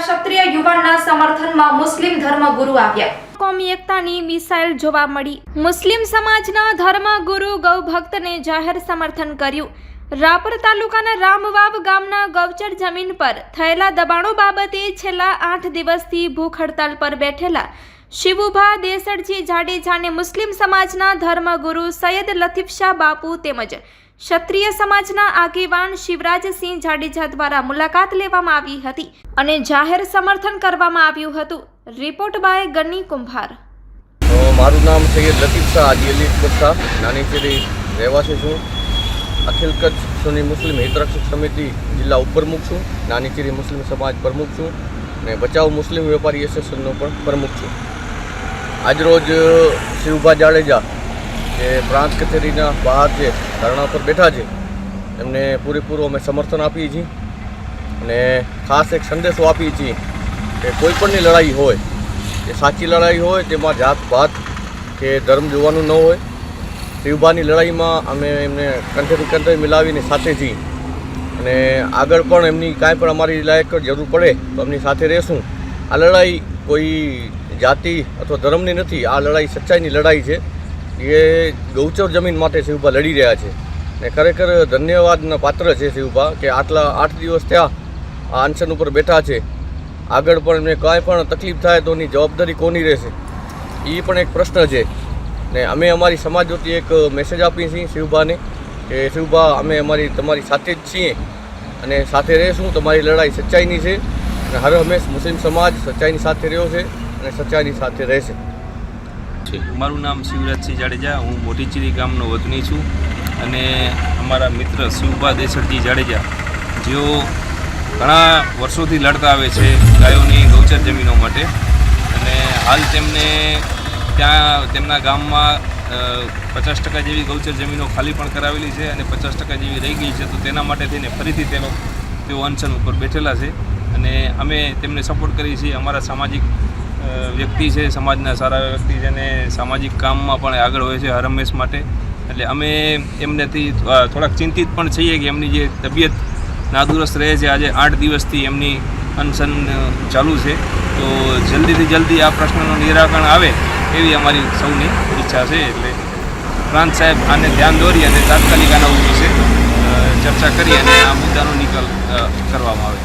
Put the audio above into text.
ક્ષત્રિય યુવાનના સમર્થનમાં મુસ્લિમ ધર્મગુરુ આવ્યા. કોમી એકતાની મિસાઇલ જોવા મળી. મુસ્લિમ સમાજના ધર્મગુરુ ગૌભક્તને જાહેર સમર્થન કર્યું. રાપર તાલુકાના રામવાવ ગામના ગૌચર જમીન પર થયેલા દબાણો બાબતે છેલ્લા આઠ દિવસથી ભૂખ હડતાલ પર બેઠેલા શિવુભા દેસરજી જાડેજાને મુસ્લિમ સમાજના ધર્મગુરુ સૈયદ લતીફ શાહ બાપુ તેમજ ક્ષત્રિય સમાજના આગેવાન શિવરાજસિંહ જાડેજા દ્વારા મુલાકાત લેવામાં આવી હતી અને જાહેર સમર્થન કરવામાં આવ્યું હતું. રિપોર્ટ બાય ગની કુંભાર. મારું નામ સૈયદ લતીફ શાહ આજી અલી અકબર શાહ. નાની રહેવાસી છું. અખિલ કચ્છ સુની મુસ્લિમ હિતરક્ષક સમિતિ જિલ્લા ઉપપ્રમુખ છું. નાની ચેરી મુસ્લિમ સમાજ પ્રમુખ છું. અને બચાવ મુસ્લિમ વેપારી એસોસિએશનનો પણ પ્રમુખ છું. આજરોજ શિવભા જાડેજા, જે પ્રાંત કચેરીના બહાર જે ધરણા પર બેઠા છે, એમને પૂરેપૂરું અમે સમર્થન આપીએ છીએ અને ખાસ એક સંદેશો આપીએ છીએ કે કોઈ પણની લડાઈ હોય કે સાચી લડાઈ હોય, તેમાં જાત પાત કે ધર્મ જોવાનું ન હોય શિવભાની લડાઈમાં અમે એમને કંઠેથી કંઠે મિલાવીને સાથે છીએ. અને આગળ પણ એમની કાંઈ પણ અમારી લાયક જરૂર પડે, તો એમની સાથે રહેશું. આ લડાઈ કોઈ જાતિ અથવા ધર્મની નથી. આ લડાઈ સચ્ચાઈની લડાઈ છે. એ ગૌચર જમીન માટે શિવભા લડી રહ્યા છે. ને ખરેખર ધન્યવાદના પાત્ર છે શિવભા કે આટલા આઠ દિવસ થયા આ આંસન ઉપર બેઠા છે. આગળ પણ એમને કાંઈ પણ તકલીફ થાય તો એની જવાબદારી કોની રહેશે? એ પણ એક પ્રશ્ન છે. ને અમે અમારી સમાજ વતી એક મેસેજ આપીએ છીએ શિવભાને કે શિવભા અમે અમારી, તમારી સાથે જ છીએ. અને સાથે રહેશું. તમારી લડાઈ સચ્ચાઈની છે. અને હર હંમેશ મુસ્લિમ સમાજ સચ્ચાઈની સાથે રહ્યો છે અને સચ્ચાઈની સાથે રહેશે. મારું નામ શિવરાજસિંહ જાડેજા, હું મોટીચીરી ગામનો વતની છું અને અમારા મિત્ર શિવભા દેસરજી જાડેજા, જેઓ ઘણા વર્ષોથી લડતા આવે છે ગાયોની ગૌચર જમીનો માટે. અને હાલ તેમને ત્યાં, તેમના ગામમાં પચાસ ટકા જેવી ગૌચર જમીનો ખાલી પણ કરાવેલી છે અને પચાસ ટકા જેવી રહી ગઈ છે, તો તેના માટે થઈને ફરીથી તેનો તેઓ અનશન ઉપર બેઠેલા છે. અને અમે તેમને સપોર્ટ કરીએ છીએ. અમારા સામાજિક વ્યક્તિ છે, સમાજના સારા વ્યક્તિ છે અને સામાજિક કામમાં પણ આગળ હોય છે હંમેશ માટે. એટલે અમે એમનેથી થોડાક ચિંતિત પણ છીએ કે એમની જે તબિયત નાદુરસ્ત રહે છે. આજે આઠ દિવસથી એમની અનશન ચાલુ છે. તો જલ્દીથી જલ્દી આ પ્રશ્નનું નિરાકરણ આવે એવી અમારી સૌની ઈચ્છા છે. એટલે પ્રાંત સાહેબ આને ધ્યાન દોરી અને તાત્કાલિક આના વિશે ચર્ચા કરી અને આ મુદ્દાનો નિકાલ કરવામાં આવે.